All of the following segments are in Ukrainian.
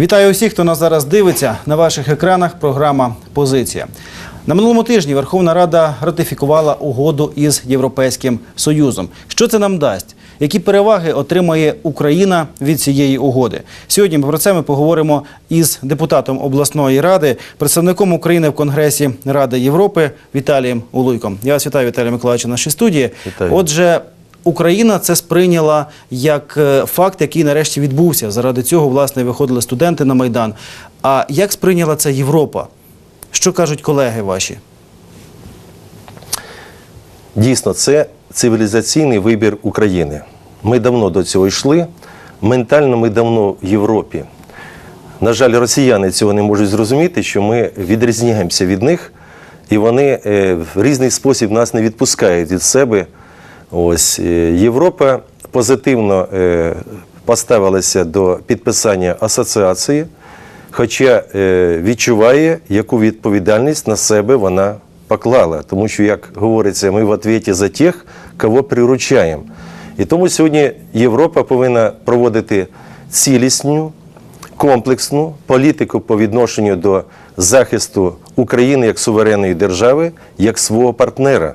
Вітаю усіх, хто нас зараз дивиться. На ваших екранах програма Позиція. На минулому тижні Верховна Рада ратифікувала угоду із Європейським Союзом. Що це нам дасть? Які переваги отримає Україна від цієї угоди? Сьогодні про це ми поговоримо із депутатом обласної ради, представником України в Конгресі Ради Європи Віталієм Улуйком. Я вас вітаю, Віталій Миколаївич, в нашій студії. Вітаю. Отже, Україна це сприйняла як е, факт, який нарешті відбувся. Заради цього власне виходили студенти на майдан. А як сприйняла це Європа? Що кажуть колеги ваші? Дійсно, це цивілізаційний вибір України. Ми давно до цього йшли. Ментально ми давно в Європі. На жаль, росіяни цього не можуть зрозуміти, що ми відрізняємося від них, і вони е, в різний спосіб нас не відпускають від себе. Ось е, Європа позитивно е, поставилася до підписання асоціації, хоча е, відчуває, яку відповідальність на себе вона поклала. Тому що, як говориться, ми в відповіді за тих, кого приручаємо. І тому сьогодні Європа повинна проводити цілісну, комплексну політику по відношенню до захисту України як суверенної держави, як свого партнера.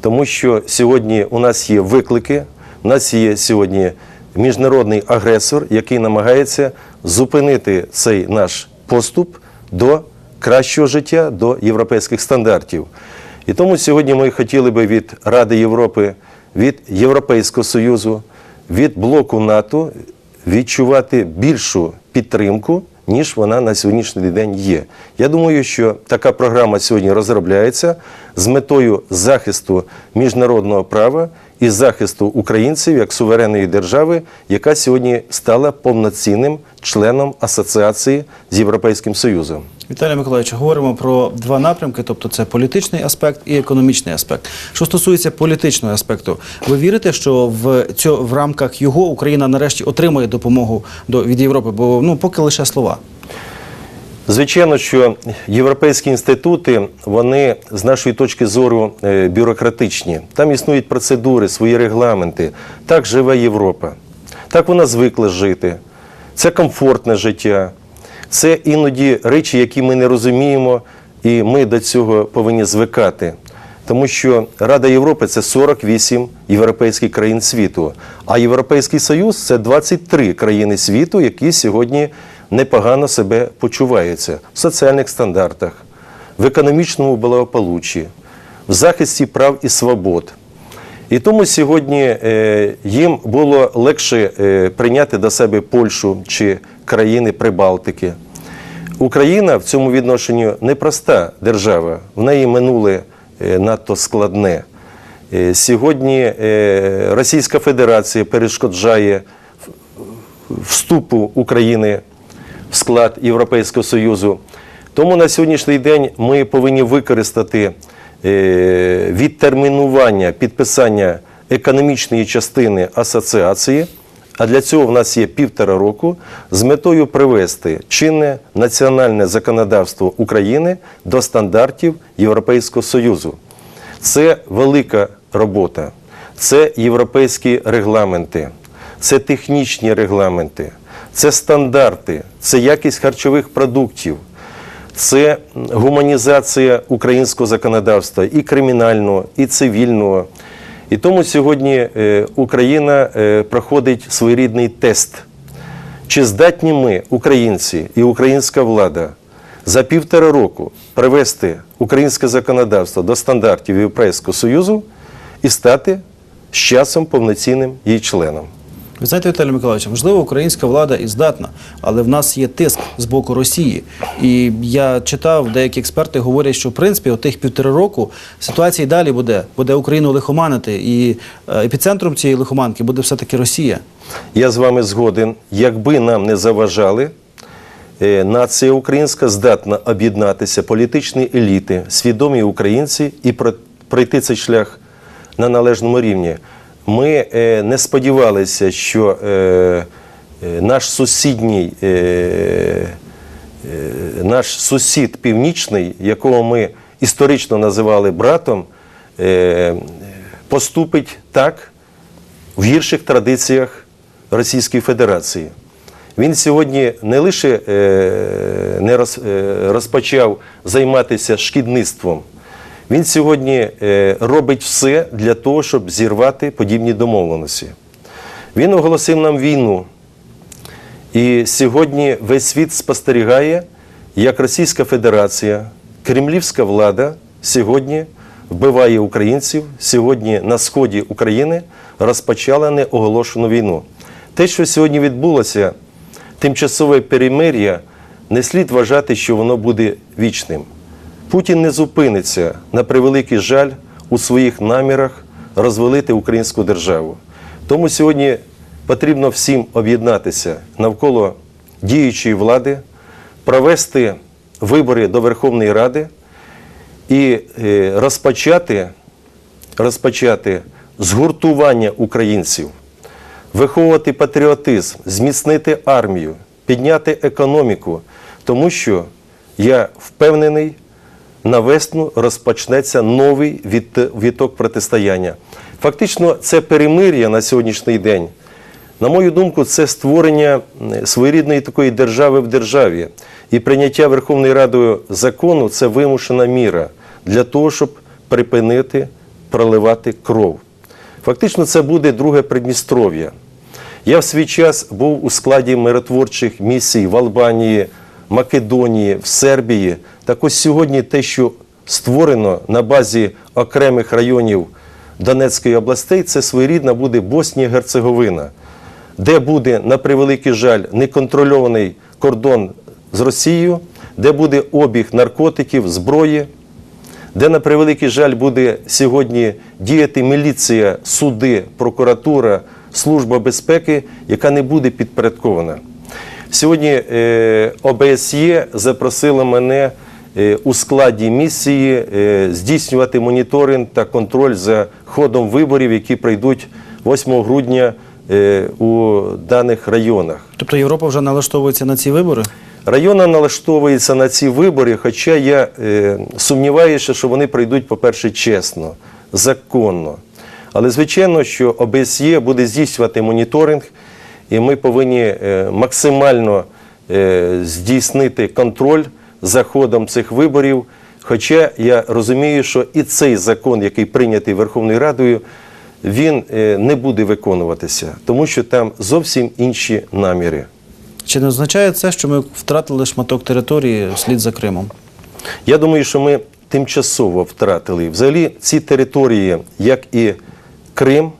Тому що сьогодні у нас є виклики, у нас є сьогодні міжнародний агресор, який намагається зупинити цей наш поступ до кращого життя, до європейських стандартів. І тому сьогодні ми хотіли би від Ради Європи, від Європейського Союзу, від блоку НАТО відчувати більшу підтримку, ніж вона на сьогоднішній день є. Я думаю, що така програма сьогодні розробляється з метою захисту міжнародного права і захисту українців як суверенної держави, яка сьогодні стала повноцінним членом асоціації з Європейським Союзом. Віталій Миколаївич, говоримо про два напрямки, тобто це політичний аспект і економічний аспект. Що стосується політичного аспекту, ви вірите, що в цьо, в рамках його Україна нарешті отримає допомогу до від Європи? Бо ну поки лише слова. Звичайно, що європейські інститути, вони з нашої точки зору е, бюрократичні. Там існують процедури, свої регламенти. Так живе Європа. Так вона звикла жити. Це комфортне життя. Це іноді речі, які ми не розуміємо, і ми до цього повинні звикати. Тому що Рада Європи це 48 європейських країн світу, а Європейський Союз це 23 країни світу, які сьогодні непогано себе почуваються в соціальних стандартах, в економічному благополуччі, в захисті прав і свобод. І тому сьогодні е, їм було легше е, прийняти до себе Польщу чи країни Прибалтики. Україна в цьому відношенні непроста держава, в неї минуле е, надто складне. Е, Сьогодні е, Російська Федерація перешкоджає вступу України в склад Європейського Союзу. Тому на сьогоднішній день ми повинні використати відтермінування підписання економічної частини асоціації. А для цього в нас є півтора року з метою привести чинне національне законодавство України до стандартів Європейського Союзу. Це велика робота, це європейські регламенти, це технічні регламенти, це стандарти, це якість харчових продуктів, це гуманізація українського законодавства і кримінального, і цивільного. І тому сьогодні е, Україна е, проходить своєрідний тест. Чи здатні ми, українці і українська влада, за півтора року привести українське законодавство до стандартів Європейського Союзу і стати з часом повноцінним її членом? Ви знаєте, Віталій Миколаївич, можливо, українська влада і здатна, але в нас є тиск з боку Росії. І я читав, деякі експерти говорять, що в принципі от тих півтори року ситуація і далі буде, буде Україну лихоманити, і е, епіцентром цієї лихоманки буде все-таки Росія. Я з вами згоден, якби нам не заважали, е, нація українська здатна об'єднатися, політичні еліти, свідомі українці і пройти цей шлях на належному рівні. Ми е, не сподівалися, що е, е, наш сусідній, наш сусід північний, якого ми історично називали братом, поступить так, в гірших традиціях Російської Федерації. Він сьогодні не лише не розпочав займатися шкідництвом, він сьогодні е, робить все для того, щоб зірвати подібні домовленості. Він оголосив нам війну. І сьогодні весь світ спостерігає, як Російська Федерація, кремлівська влада сьогодні вбиває українців, сьогодні на сході України розпочала неоголошену війну. Те, що сьогодні відбулося, тимчасове перемир'я, не слід вважати, що воно буде вічним. Путін не зупиниться на превеликий жаль у своїх намірах розвалити українську державу. Тому сьогодні потрібно всім об'єднатися навколо діючої влади, провести вибори до Верховної Ради і е, розпочати, розпочати згуртування українців, виховувати патріотизм, зміцнити армію, підняти економіку, тому що я впевнений, на весну розпочнеться новий від- віток протистояння. Фактично, це перемир'я на сьогоднішній день. На мою думку, це створення своєрідної такої держави в державі. І прийняття Верховною Радою закону це вимушена міра для того, щоб припинити проливати кров. Фактично, це буде друге Придністров'я. Я в свій час був у складі миротворчих місій в Албанії, Македонії, в Сербії. Так ось сьогодні те, що створено на базі окремих районів Донецької областей, це своєрідна буде Боснія Герцеговина, де буде, на превеликий жаль, неконтрольований кордон з Росією, де буде обіг наркотиків, зброї, де, на превеликий жаль, буде сьогодні діяти міліція, суди, прокуратура, служба безпеки, яка не буде підпорядкована. Сьогодні е, ОБСЄ запросила мене е, у складі місії е, здійснювати моніторинг та контроль за ходом виборів, які пройдуть 8 грудня у даних районах. Тобто Європа вже налаштовується на ці вибори? Района налаштовується на ці вибори, хоча я сумніваюся, що вони пройдуть, по-перше, чесно, законно. Але звичайно, що ОБСЄ буде здійснювати моніторинг, і ми повинні е, максимально е, здійснити контроль за ходом цих виборів. Хоча я розумію, що і цей закон, який прийнятий Верховною Радою, він е, не буде виконуватися, тому що там зовсім інші наміри. Чи не означає це, що ми втратили шматок території вслід за Кримом? Я думаю, що ми тимчасово втратили. Взагалі, ці території, як і Крим,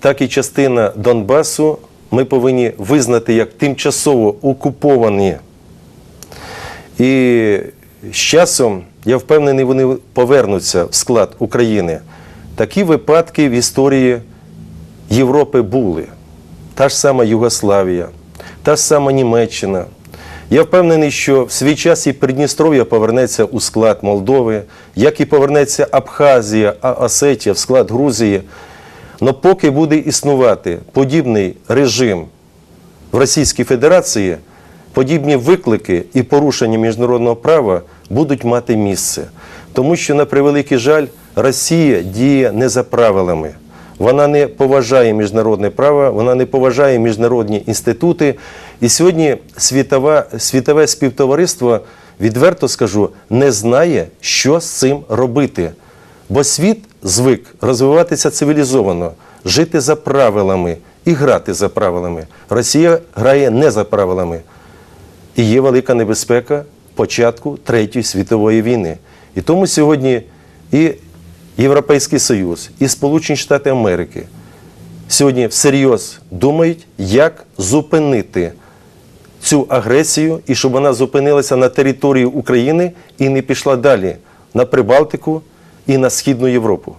так і частина Донбасу, ми повинні визнати як тимчасово окуповані. І з часом, я впевнений, вони повернуться в склад України. Такі випадки в історії Європи були. Та ж сама Югославія, та ж сама Німеччина. Я впевнений, що в свій час і Придністров'я повернеться у склад Молдови, як і повернеться Абхазія, а Осетія в склад Грузії. Но поки буде існувати подібний режим в Російській Федерації, подібні виклики і порушення міжнародного права будуть мати місце. Тому що, на превеликий жаль, Росія діє не за правилами. Вона не поважає міжнародне право, вона не поважає міжнародні інститути. І сьогодні світова, світове співтовариство, відверто скажу, не знає, що з цим робити. Бо світ звик розвиватися цивілізовано, жити за правилами і грати за правилами. Росія грає не за правилами. І є велика небезпека початку Третьої світової війни. І тому сьогодні і Європейський Союз, і Сполучені Штати Америки сьогодні всерйоз думають, як зупинити цю агресію і щоб вона зупинилася на території України і не пішла далі на Прибалтику і на Східну Європу.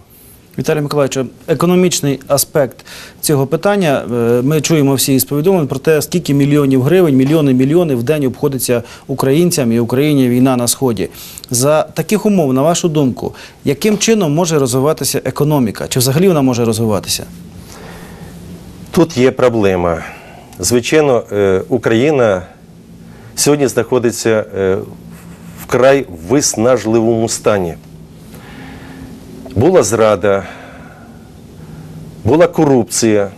Віталій Миколаївич, економічний аспект цього питання. Е, Ми чуємо всі із повідомлень про те, скільки мільйонів гривень, мільйони мільйони в день обходиться українцям і Україні війна на сході. За таких умов, на вашу думку, яким чином може розвиватися економіка? Чи взагалі вона може розвиватися? Тут є проблема. Звичайно, е, Україна сьогодні знаходиться е, в край виснажливому стані. Була зрада, була корупція.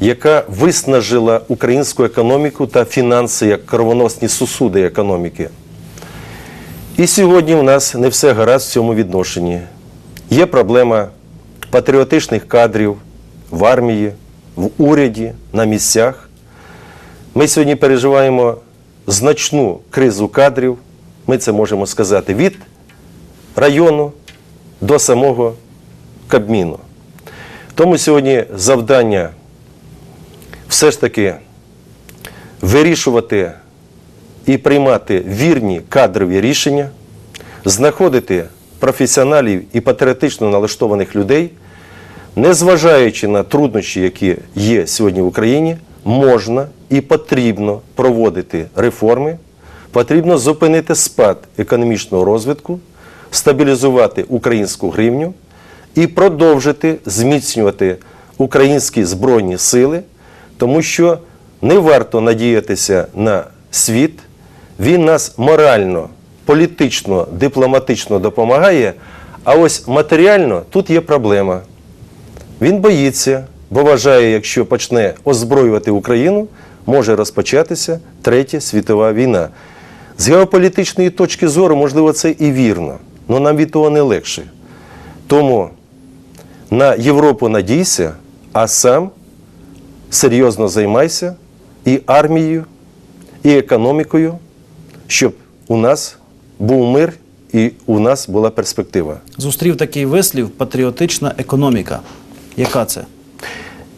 яка виснажила українську економіку та фінанси як кровоносні сусуди економіки. І сьогодні у нас не все гаразд в цьому відношенні. Є проблема патріотичних кадрів в армії, в уряді, на місцях. Ми сьогодні переживаємо значну кризу кадрів. Ми це можемо сказати від району до самого Кабміну. Тому сьогодні завдання все ж таки вирішувати і приймати вірні кадрові рішення, знаходити професіоналів і патріотично налаштованих людей, незважаючи на труднощі, які є сьогодні в Україні, можна і потрібно проводити реформи, потрібно зупинити спад економічного розвитку, стабілізувати українську гривню і продовжити зміцнювати українські збройні сили, тому що не варто надіятися на світ, він нас морально, політично, дипломатично допомагає. А ось матеріально тут є проблема. Він боїться, бо вважає, якщо почне озброювати Україну, може розпочатися Третя світова війна. З геополітичної точки зору, можливо, це і вірно, але нам від того не легше. Тому на Європу надійся, а сам серйозно займайся і армією, і економікою, щоб у нас був мир і у нас була перспектива. Зустрів такий вислів патріотична економіка. Яка це?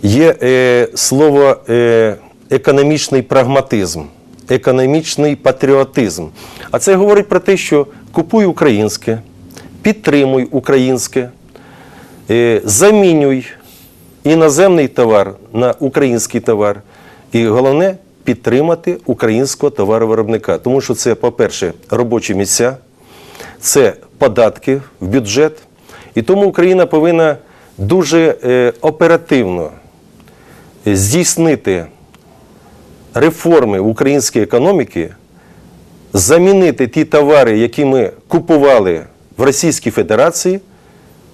Є е, слово е, економічний прагматизм, економічний патріотизм. А це говорить про те, що купуй українське, підтримуй українське, е, замінюй іноземний товар на український товар. І головне підтримати українського товаровиробника. Тому що це, по-перше, робочі місця, це податки в бюджет. І тому Україна повинна дуже е, оперативно здійснити реформи в українській економіці, замінити ті товари, які ми купували в Російській Федерації,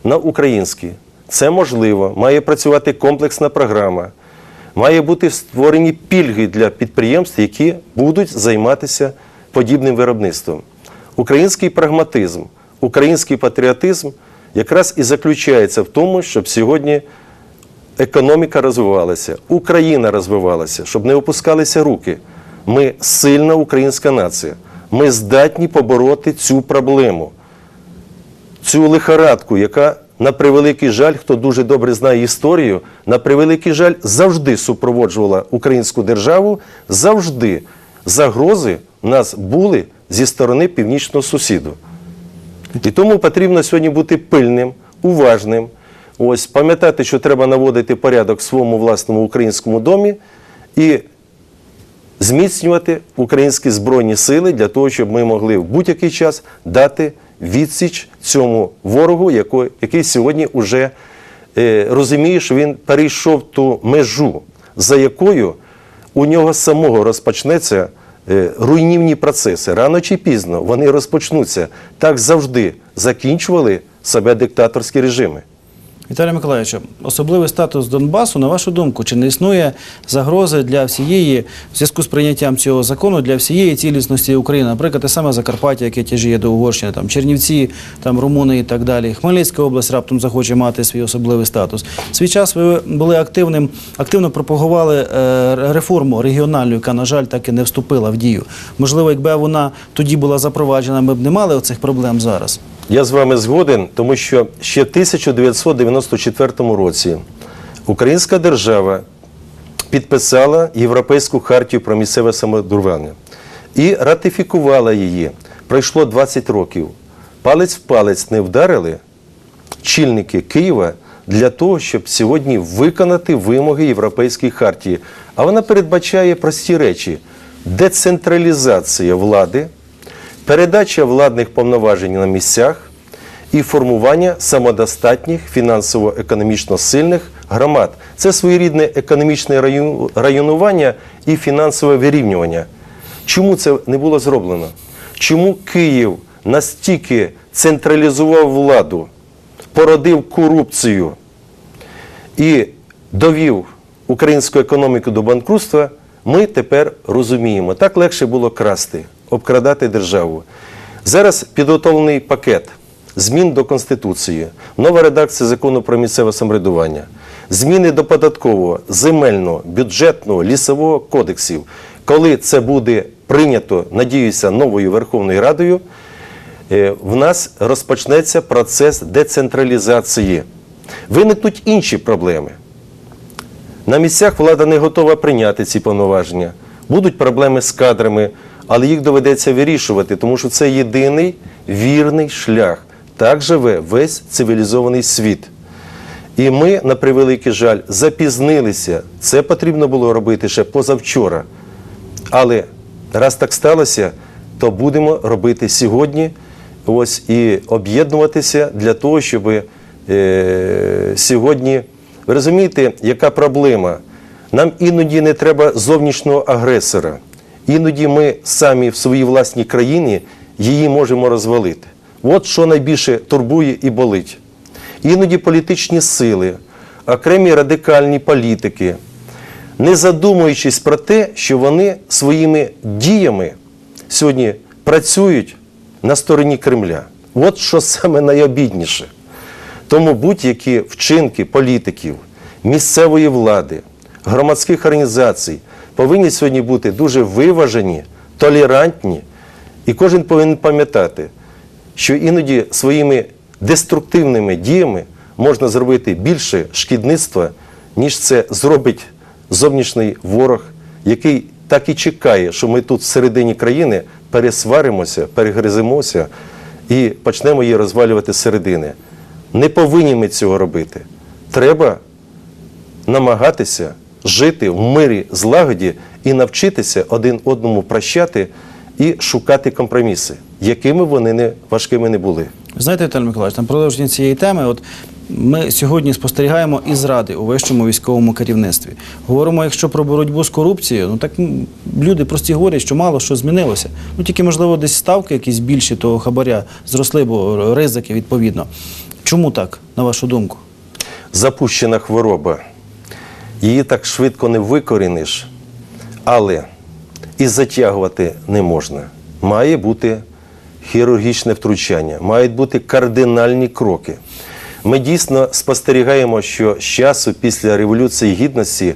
на українські. Це можливо. Має працювати комплексна програма. Має бути створені пільги для підприємств, які будуть займатися подібним виробництвом. Український прагматизм, український патріотизм якраз і заключається в тому, щоб сьогодні економіка розвивалася, Україна розвивалася, щоб не опускалися руки. Ми сильна українська нація. Ми здатні побороти цю проблему, цю лихорадку, яка, на превеликий жаль, хто дуже добре знає історію, на превеликий жаль, завжди супроводжувала українську державу, завжди загрози нас були зі сторони північного сусіду. І тому потрібно сьогодні бути пильним, уважним. Ось пам'ятати, що треба наводити порядок в своєму власному українському домі і зміцнювати українські збройні сили для того, щоб ми могли в будь-який час дати відсіч цьому ворогу, який сьогодні вже е, розуміє, що він перейшов ту межу, за якою у нього самого розпочнеться е, руйнівні процеси. Рано чи пізно вони розпочнуться. Так завжди закінчували себе диктаторські режими. Віталій Миколаївич, особливий статус Донбасу, на вашу думку, чи не існує загрози для всієї, в зв'язку з прийняттям цього закону, для всієї цілісності України? Наприклад, те саме Закарпаття, яке тяжіє до Угорщини, там Чернівці, там Румуни і так далі. Хмельницька область раптом захоче мати свій особливий статус. Свій час ви були активним, активно пропагували е, реформу регіональну, яка, на жаль, так і не вступила в дію. Можливо, якби вона тоді була запроваджена, ми б не мали оцих проблем зараз. Я з вами згоден, тому що ще в 1994 році Українська держава підписала Європейську хартію про місцеве самоврядування і ратифікувала її. Пройшло 20 років. Палець в палець не вдарили чільники Києва для того, щоб сьогодні виконати вимоги Європейської хартії. А вона передбачає прості речі: децентралізація влади, передача владних повноважень на місцях і формування самодостатніх фінансово-економічно сильних громад. Це своєрідне економічне районування і фінансове вирівнювання. Чому це не було зроблено? Чому Київ настільки централізував владу, породив корупцію і довів українську економіку до банкрутства, ми тепер розуміємо. Так легше було красти, обкрадати державу. Зараз підготовлений пакет змін до Конституції, нова редакція закону про місцеве самоврядування, зміни до податкового, земельного, бюджетного, лісового кодексів. Коли це буде прийнято, надіюся, новою Верховною Радою, е, в нас розпочнеться процес децентралізації. Виникнуть інші проблеми. На місцях влада не готова прийняти ці повноваження. Будуть проблеми з кадрами, але їх доведеться вирішувати, тому що це єдиний вірний шлях. Так живе весь цивілізований світ. І ми, на превеликий жаль, запізнилися. Це потрібно було робити ще позавчора. Але раз так сталося, то будемо робити сьогодні ось і об'єднуватися для того, щоб е, сьогодні. Ви розумієте, яка проблема? Нам іноді не треба зовнішнього агресора. Іноді ми самі в своїй власній країні її можемо розвалити. От що найбільше турбує і болить. Іноді політичні сили, окремі радикальні політики, не задумуючись про те, що вони своїми діями сьогодні працюють на стороні Кремля. От що саме найобідніше. Тому будь-які вчинки політиків, місцевої влади, громадських організацій повинні сьогодні бути дуже виважені, толерантні, і кожен повинен пам'ятати, що іноді своїми деструктивними діями можна зробити більше шкідництва, ніж це зробить зовнішній ворог, який так і чекає, що ми тут всередині країни пересваримося, перегриземося і почнемо її розвалювати зсередини. Не повинні ми цього робити. Треба намагатися жити в мирі, злагоді і навчитися один одному прощати і шукати компроміси, якими вони не важкими не були. Знаєте, Віталій Миколаївич, на продовження цієї теми, от ми сьогодні спостерігаємо і зради у вищому військовому керівництві. Говоримо, якщо про боротьбу з корупцією, ну так люди прості говорять, що мало що змінилося. Ну тільки, можливо, десь ставки якісь більші того хабаря зросли, бо ризики відповідно. Чому так, на вашу думку? запущена хвороба. Її так швидко не викоріниш, але і затягувати не можна. Має бути хірургічне втручання, мають бути кардинальні кроки. Ми дійсно спостерігаємо, що з часу після Революції Гідності,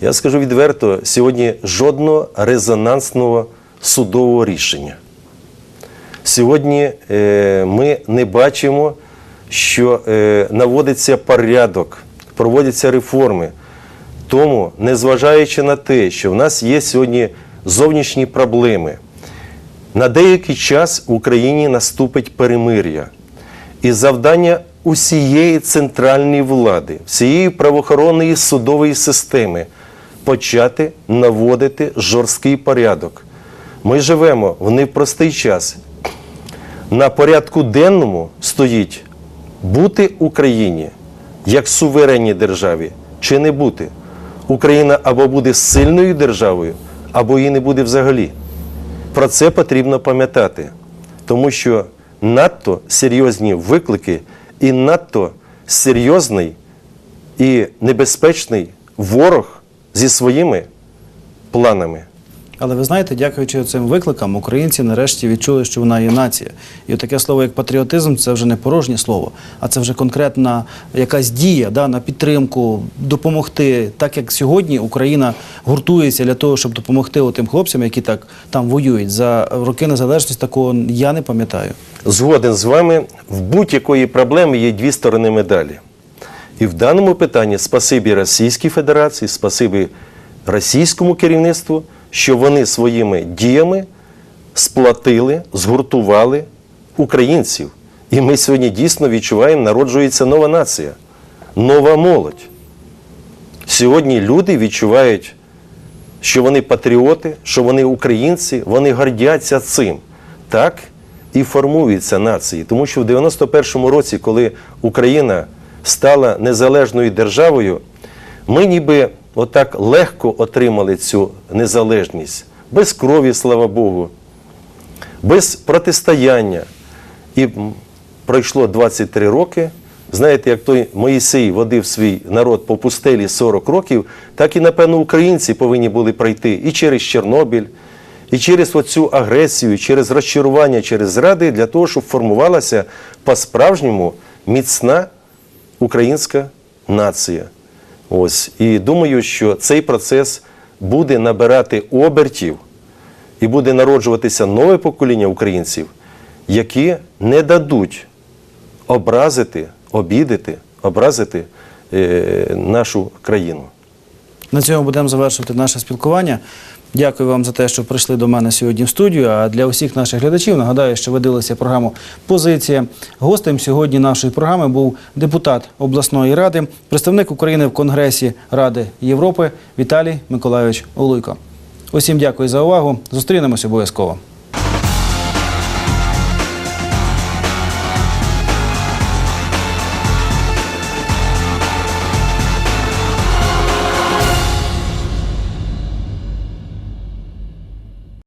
я скажу відверто, сьогодні жодного резонансного судового рішення. Сьогодні е, ми не бачимо, що е, наводиться порядок, проводяться реформи. Тому, незважаючи на те, що в нас є сьогодні зовнішні проблеми, на деякий час в Україні наступить перемир'я. І завдання усієї центральної влади, всієї правоохоронної судової системи почати наводити жорсткий порядок. Ми живемо в непростий час. На порядку денному стоїть бути Україні як суверенній державі чи не бути. Україна або буде сильною державою, або її не буде взагалі. Про це потрібно пам'ятати, тому що надто серйозні виклики і надто серйозний і небезпечний ворог зі своїми планами. Але ви знаєте, дякуючи цим викликам, українці нарешті відчули, що вона є нація. І таке слово, як патріотизм, це вже не порожнє слово, а це вже конкретна якась дія да, на підтримку, допомогти. Так як сьогодні Україна гуртується для того, щоб допомогти тим хлопцям, які так там воюють. За роки незалежності такого я не пам'ятаю. Згоден з вами, в будь-якої проблеми є дві сторони медалі. І в даному питанні спасибі Російській Федерації, спасибі російському керівництву, що вони своїми діями сплатили, згуртували українців. І ми сьогодні дійсно відчуваємо, народжується нова нація, нова молодь. Сьогодні люди відчувають, що вони патріоти, що вони українці, вони гордяться цим. Так і формуються нації. Тому що в 91-му році, коли Україна стала незалежною державою, ми ніби отак легко отримали цю незалежність, без крові, слава Богу, без протистояння. І пройшло 23 роки. Знаєте, як той Моїсей водив свій народ по пустелі 40 років, так і, напевно, українці повинні були пройти і через Чорнобиль, і через оцю агресію, через розчарування, через зради, для того, щоб формувалася по-справжньому міцна українська нація. Ось. І думаю, що цей процес буде набирати обертів і буде народжуватися нове покоління українців, які не дадуть образити, обідати, образити е, нашу країну. На цьому будемо завершувати наше спілкування. Дякую вам за те, що прийшли до мене сьогодні в студію. А для усіх наших глядачів нагадаю, що ви дивилися програму Позиція. Гостем сьогодні нашої програми був депутат обласної ради, представник України в Конгресі Ради Європи Віталій Миколайович Олуйко. Усім дякую за увагу. Зустрінемось обов'язково.